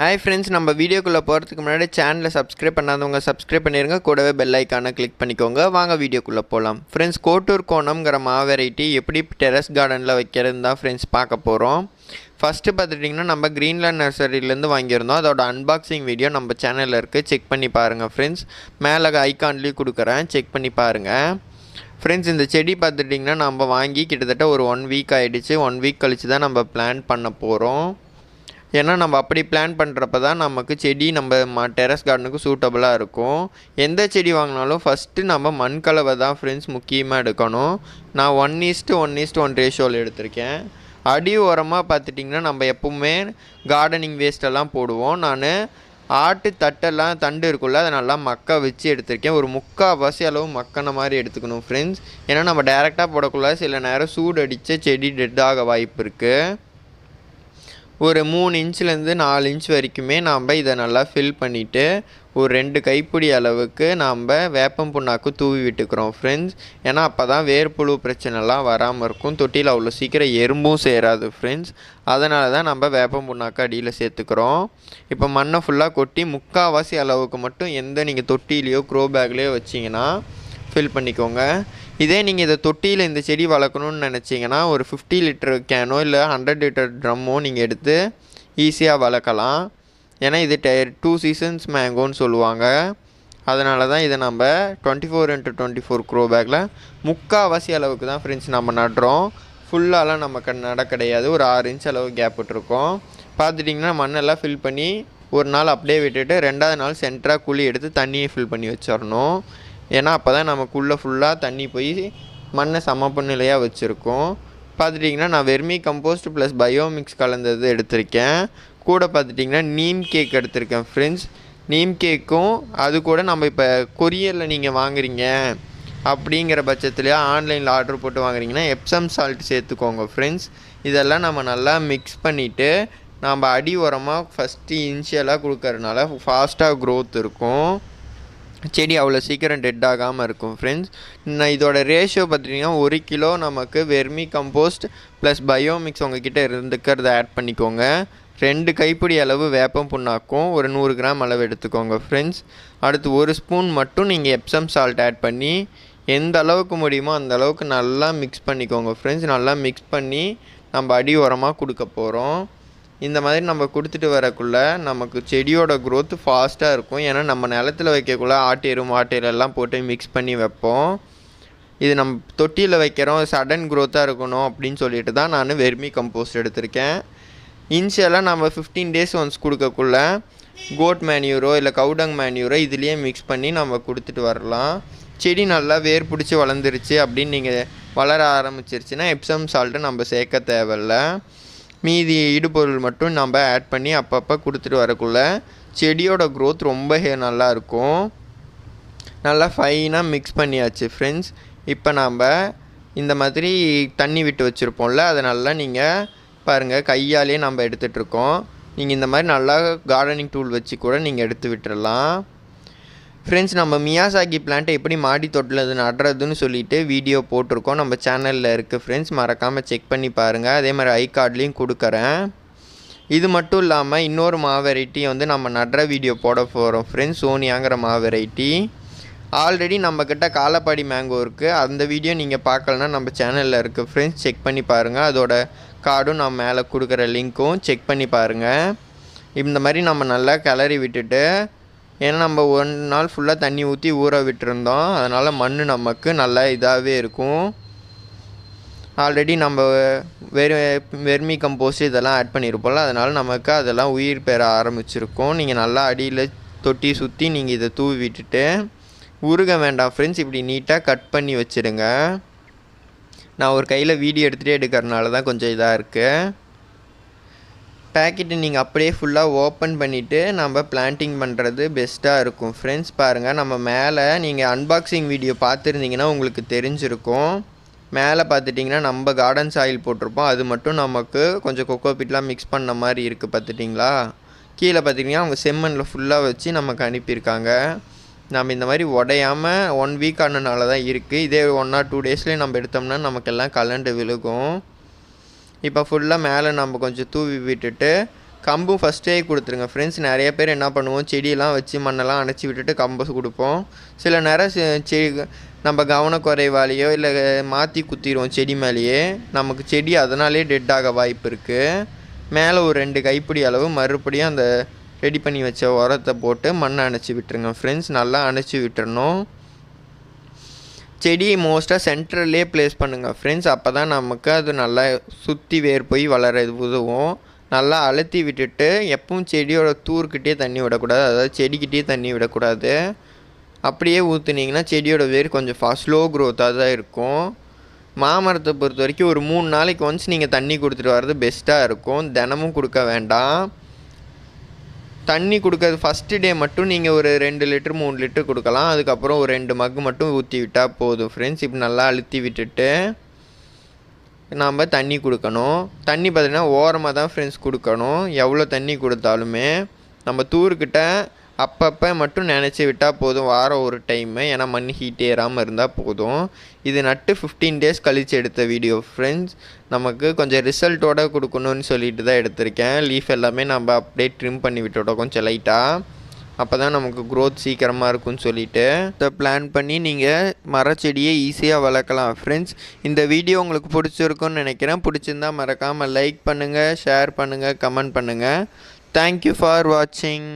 Hi friends நம்ம வீடியோக்குள்ளே போகிறதுக்கு முன்னாடி சேனலை சப்ஸ்கிரைப் பண்ணாதவங்க சப்ஸ்கிரைப் பண்ணிடுங்க கூடவே பெல் ஐக்கானை கிளிக் பண்ணிக்கோங்க. வாங்க வீடியோக்குள்ளே போகலாம் ஃப்ரெண்ட்ஸ் கோட்டூர் கோணம்ங்கிற மா வெரைட்டி எப்படி டெரஸ் கார்டனில் வைக்கிறது தான் ஃப்ரெண்ட்ஸ் பார்க்க போகிறோம் ஃபஸ்ட்டு பார்த்துட்டிங்கன்னா நம்ம க்ரீன்லேண்ட் நர்சரியிலேருந்து வாங்கியிருந்தோம். அதோட அன்பாக்சிங் வீடியோ நம்ம சேனலில் இருக்குது செக் பண்ணி பாருங்கள் ஃப்ரெண்ட்ஸ் மேலே ஐக்கான்லேயும் கொடுக்குறேன். செக் பண்ணி பாருங்கள் ஃப்ரெண்ட்ஸ் இந்த செடி பார்த்துட்டிங்கன்னா நம்ம வாங்கி கிட்டத்தட்ட ஒரு ஒன் வீக் ஆகிடுச்சு ஒன் வீக் கழித்து தான் நம்ம பிளான் பண்ண போகிறோம் ஏன்னா நம்ம அப்படி பிளான் பண்ணுறப்ப தான் நமக்கு செடி நம்ம ம டெரஸ் கார்டனுக்கு சூட்டபுளாக இருக்கும். எந்த செடி வாங்கினாலும் ஃபஸ்ட்டு நம்ம மண் கலவை தான் ஃப்ரெண்ட்ஸ் முக்கியமாக எடுக்கணும். நான் one is to one is to one ரேஷியோவில் எடுத்திருக்கேன். அடி உரமாக பார்த்துட்டிங்கன்னா நம்ம எப்பவுமே கார்டனிங் வேஸ்ட்டெல்லாம் போடுவோம். நான் ஆட்டு தட்டெல்லாம் தண்டு இருக்குல்ல அதை நல்லா மக்க வச்சு எடுத்திருக்கேன். ஒரு முக்கால்வாசி அளவு மக்கன மாதிரி எடுத்துக்கணும் ஃப்ரெண்ட்ஸ் ஏன்னா நம்ம டேரெக்டாக போடக்குள்ள சில நேரம் சூடு அடித்த செடி டெட் ஆக வாய்ப்பு இருக்குது ஒரு மூணு இன்ச்லேருந்து நாலு இன்ச் வரைக்குமே நாம் இதை நல்லா ஃபில் பண்ணிவிட்டு ஒரு ரெண்டு கைப்பிடி அளவுக்கு நாம் வேப்பம் புண்ணாக்கு தூவி விட்டுக்கிறோம் ஃப்ரெண்ட்ஸ் ஏன்னா அப்போ தான் வேர்ப்புழு பிரச்சனைலாம் வராமல் இருக்கும். தொட்டியில் அவ்வளோ சீக்கிரம் எறும்பும் சேராது ஃப்ரெண்ட்ஸ் அதனால தான் நம்ம வேப்பம் புண்ணாக்கு அடியில் சேர்த்துக்கிறோம். இப்போ மண்ணை ஃபுல்லாக கொட்டி முக்கால்வாசி அளவுக்கு மட்டும் எந்த நீங்கள் தொட்டிலையோ க்ரோ பேக்லேயோ வச்சிங்கன்னா ஃபில் பண்ணிக்கோங்க. இதே நீங்கள் இதை தொட்டியில் இந்த செடி வளர்க்கணுன்னு நினச்சிங்கன்னா ஒரு ஃபிஃப்டி லிட்டர் கேனோ இல்லை ஹண்ட்ரட் லிட்டர் ட்ரம்மோ நீங்கள் எடுத்து ஈஸியாக வளர்க்கலாம். ஏன்னா இது டே டூ சீசன்ஸ் மேங்கோன்னு சொல்லுவாங்க. அதனால தான் இதை நம்ம twenty four into twenty four grow பேக்கில் முக்கால்வாசி அளவுக்கு தான் ஃப்ரெண்ட்ஸ் நம்ம நடுறோம். ஃபுல்லாலாம் நமக்கு நட கிடையாது. ஒரு ஆறு இன்ச் அளவு கேப் விட்டுருக்கோம். பார்த்துட்டிங்கன்னா மண்ணெல்லாம் ஃபில் பண்ணி ஒரு நாள் அப்படியே விட்டுட்டு ரெண்டாவது நாள் சென்டராக குழி எடுத்து தண்ணியை ஃபில் பண்ணி வச்சிடணும். ஏன்னா அப்போ தான் நமக்குள்ளே ஃபுல்லாக தண்ணி போய் மண்ணை சமப்பு நிலையாக வச்சுருக்கோம். பார்த்துட்டிங்கன்னா நான் வெர்மி கம்போஸ்ட் ப்ளஸ் பயோமிக்ஸ் கலந்தது எடுத்திருக்கேன். கூட பார்த்துட்டிங்கன்னா நீம் கேக் எடுத்திருக்கேன் ஃப்ரெண்ட்ஸ் நீம் கேக்கும் அது கூட நம்ம இப்போ கொரியரில் நீங்கள் வாங்குறீங்க. அப்படிங்கிற பட்சத்துலேயே ஆன்லைனில் ஆர்டர் போட்டு வாங்குறீங்கன்னா எப்சம் சால்ட் சேர்த்துக்கோங்க ஃப்ரெண்ட்ஸ் இதெல்லாம் நம்ம நல்லா மிக்ஸ் பண்ணிவிட்டு நம்ம அடி உரமாக ஃபஸ்ட்டு இனிஷியலாக கொடுக்கறதுனால ஃபாஸ்ட்டாக க்ரோத் இருக்கும். செடி அவ்வளோ சீக்கிரம் டெட் ஆகாமல் இருக்கும் ஃப்ரெண்ட்ஸ் நான் இதோட ரேஷியோ பார்த்துட்டிங்கன்னா ஒரு கிலோ நமக்கு வெர்மி கம்போஸ்ட் ப்ளஸ் பயோமிக்ஸ் உங்ககிட்ட இருந்துக்கிறத ஆட் பண்ணிக்கோங்க. ரெண்டு கைப்பிடி அளவு வேப்பம் புண்ணாக்கும் ஒரு நூறு கிராம் அளவு எடுத்துக்கோங்க ஃப்ரெண்ட்ஸ் அடுத்து ஒரு ஸ்பூன் மட்டும் நீங்கள் எப்சம் சால்ட் ஆட் பண்ணி எந்த அளவுக்கு முடியுமோ அந்த அளவுக்கு நல்லா மிக்ஸ் பண்ணிக்கோங்க ஃப்ரெண்ட்ஸ் நல்லா மிக்ஸ் பண்ணி நம்ம அடி உரமாக கொடுக்க போகிறோம் இந்த மாதிரி நம்ம கொடுத்துட்டு வரக்குள்ள நமக்கு செடியோட க்ரோத் ஃபாஸ்ட்டாக இருக்கும். ஏன்னா நம்ம நிலத்துல வைக்கக்குள்ள ஆட்டு எரு மாட்டு எரு எல்லாம் போட்டு மிக்ஸ் பண்ணி வைப்போம். இது நம்ம தொட்டியில் வைக்கிறோம். சடன் க்ரோத்தாக இருக்கணும் அப்படின்னு சொல்லிட்டு தான் நான் வெர்மி கம்போஸ்ட் எடுத்திருக்கேன். இன்ஷியலாக நம்ம ஃபிஃப்டீன் டேஸ் ஒன்ஸ் கொடுக்கக்குள்ள கோட் மேன்யூரோ இல்லை கவுடங் மேன்யூரோ இதுலேயே மிக்ஸ் பண்ணி நம்ம கொடுத்துட்டு வரலாம். செடி நல்லா வேர் பிடிச்சி வளர்ந்துருச்சு அப்படின்னு நீங்கள் வளர ஆரம்பிச்சிருச்சுன்னா எப்சம் சால்ட்டு நம்ம சேர்க்க தேவையில்ல. மீதி இடுபொருள் மட்டும் நம்ம ஆட் பண்ணி அப்பப்போ கொடுத்துட்டு வரக்குள்ள செடியோட க்ரோத் ரொம்ப நல்லா இருக்கும். நல்லா ஃபைனாக மிக்ஸ் பண்ணியாச்சு ஃப்ரெண்ட்ஸ் இப்போ நாம் இந்த மாதிரி தண்ணி விட்டு வச்சுருப்போம்ல அதை நல்லா நீங்கள் பாருங்கள் கையாலே நம்ம எடுத்துகிட்ருக்கோம் நீங்கள் இந்த மாதிரி நல்லா கார்டனிங் டூல் வச்சு கூட நீங்கள் எடுத்து விட்டுடலாம் ஃப்ரெண்ட்ஸ் நம்ம மியாசாகி பிளான்ட்டை எப்படி மாடி தொட்டில் நடுறதுன்னு சொல்லிட்டு வீடியோ போட்டிருக்கோம். நம்ம சேனலில் இருக்குது ஃப்ரெண்ட்ஸ் மறக்காமல் செக் பண்ணி பாருங்கள் அதே மாதிரி ஐ கார்ட்லேயும் கொடுக்குறேன். இது மட்டும் இல்லாமல் இன்னொரு மா வெரைட்டி வந்து நம்ம நடுற வீடியோ போட போகிறோம் ஃப்ரெண்ட்ஸ் சோனியாங்கிற மா வெரைட்டி ஆல்ரெடி நம்மக்கிட்ட காலப்பாடி மேங்கோ இருக்குது அந்த வீடியோ நீங்கள் பார்க்கலன்னா நம்ம சேனலில் இருக்குது ஃப்ரெண்ட்ஸ் செக் பண்ணி பாருங்கள் அதோட கார்டும் நான் மேலே கொடுக்குற லிங்க்கும் செக் பண்ணி பாருங்கள் இந்த மாதிரி நம்ம நல்லா கிளறி விட்டுட்டு ஏன்னா நம்ம ஒன் நாள் ஃபுல்லாக தண்ணி ஊற்றி ஊற விட்டுருந்தோம். அதனால் மண் நமக்கு நல்லா இதாகவே இருக்கும். ஆல்ரெடி நம்ம வெறு வெர்மி கம்போஸ்ட் இதெல்லாம் ஆட் பண்ணியிருப்போம்ல அதனால் நமக்கு அதெல்லாம் உயிர் பெற ஆரம்பிச்சிருக்கும். நீங்கள் நல்லா அடியில் தொட்டி சுற்றி நீங்கள் இதை தூவி விட்டுட்டு உருக வேண்டாம் ஃப்ரெண்ட்ஸ் இப்படி நீட்டாக கட் பண்ணி வச்சுடுங்க நான் ஒரு கையில் வீடியோ எடுத்துகிட்டே எடுக்கிறனால தான் கொஞ்சம் இதாக இருக்குது பேக்கெட்டு நீங்கள் அப்படியே ஃபுல்லாக ஓப்பன் பண்ணிவிட்டு நம்ம பிளான்டிங் பண்ணுறது பெஸ்ட்டாக இருக்கும். ஃப்ரெண்ட்ஸ் பாருங்கள் நம்ம மேலே நீங்கள் அன்பாக்சிங் வீடியோ பார்த்துருந்தீங்கன்னா உங்களுக்கு தெரிஞ்சிருக்கும். மேலே பார்த்துட்டிங்கன்னா நம்ம கார்டன் சாயில் போட்டிருப்போம். அது மட்டும் நமக்கு கொஞ்சம் கொக்கோ பிட்லாம் மிக்ஸ் பண்ண மாதிரி இருக்குது பார்த்துட்டிங்களா? கீழே பார்த்திங்கன்னா அவங்க செம்மண்ணில் ஃபுல்லாக வச்சு நமக்கு அனுப்பியிருக்காங்க. நம்ம இந்த மாதிரி உடையாமல் ஒன் வீக் ஆனனால தான் இருக்குது இதே ஒன் ஆர் டூ டேஸ்லேயே நம்ம எடுத்தோம்னா நமக்கெல்லாம் கலண்டு விழுகும். இப்போ ஃபுல்லாக மேலே நம்ம கொஞ்சம் தூவி விட்டுட்டு கம்பும் ஃபஸ்ட்டே கொடுத்துருங்க. ஃப்ரெண்ட்ஸ் நிறைய பேர் என்ன பண்ணுவோம்? செடியெல்லாம் வச்சு மண்ணெல்லாம் அணைச்சி விட்டுட்டு கம்பு கொடுப்போம். சில நேரம் செடி நம்ம கவனக்குறைவாலேயோ இல்லை மாற்றி குத்திடுவோம் செடி மேலேயே. நமக்கு செடி அதனாலே டெட் ஆக வாய்ப்பு இருக்குது மேலே ஒரு ரெண்டு கைப்பிடி அளவு மறுபடியும் அந்த ரெடி பண்ணி வச்ச உரத்தை போட்டு மண்ணை அணைச்சி விட்டுருங்க. ஃப்ரெண்ட்ஸ் நல்லா அணைச்சி விட்டுறணும். செடி மோஸ்ட்டாக சென்டர்லேயே ப்ளேஸ் பண்ணுங்கள் ஃப்ரெண்ட்ஸ் அப்போ தான் நமக்கு அது நல்லா சுற்றி வேர் போய் வளர உதவும். நல்லா அழுத்தி விட்டுட்டு எப்பவும் செடியோட தூர்கிட்டே தண்ணி விடக்கூடாது. அதாவது செடிக்கிட்டே தண்ணி விடக்கூடாது. அப்படியே ஊற்றுனீங்கன்னா செடியோட வேர் கொஞ்சம் ஃபா ஸ்லோ க்ரோத்தாக தான் இருக்கும். மாமரத்தை பொறுத்த வரைக்கும் ஒரு மூணு நாளைக்கு ஒன்ஸ் நீங்கள் தண்ணி கொடுத்துட்டு வர்றது பெஸ்ட்டாக இருக்கும். தினமும் கொடுக்க வேண்டாம். தண்ணி கொடுக்கறது ஃபஸ்ட்டு டே மட்டும் நீங்கள் ஒரு ரெண்டு லிட்டர் மூணு லிட்டர் கொடுக்கலாம். அதுக்கப்புறம் ஒரு ரெண்டு மக்கு மட்டும் ஊற்றி விட்டால் போதும் ஃப்ரெண்ட்ஸ் இப்போ நல்லா அழுத்தி விட்டுட்டு நாம் தண்ணி கொடுக்கணும். தண்ணி பார்த்திங்கன்னா ஓரமாக தான் ஃப்ரெண்ட்ஸ் கொடுக்கணும். எவ்வளோ தண்ணி கொடுத்தாலுமே நம்ம தூர்கிட்ட அப்பப்போ மட்டும் நினச்சி விட்டால் போதும். வாரம் ஒரு டைமு ஏன்னா மண் ஹீட் ஏறாமல் இருந்தால் போதும். இது நட்டு ஃபிஃப்டீன் டேஸ் கழித்து எடுத்த வீடியோ ஃப்ரெண்ட்ஸ் நமக்கு கொஞ்சம் ரிசல்ட்டோட கொடுக்கணும்னு சொல்லிட்டு தான் எடுத்திருக்கேன். லீஃப் எல்லாமே நம்ம அப்படியே ட்ரிம் பண்ணி விட்டுட்டோம் கொஞ்சம் லைட்டாக அப்போ தான் நமக்கு க்ரோத் சீக்கிரமாக இருக்கும்னு சொல்லிட்டு. இதை பிளான் பண்ணி நீங்கள் மரச்செடியை ஈஸியாக வளர்க்கலாம் ஃப்ரெண்ட்ஸ் இந்த வீடியோ உங்களுக்கு பிடிச்சிருக்குன்னு நினைக்கிறேன். பிடிச்சிருந்தா மறக்காமல் லைக் பண்ணுங்கள் ஷேர் பண்ணுங்கள் கமெண்ட் பண்ணுங்கள் தேங்க்யூ ஃபார் வாட்சிங்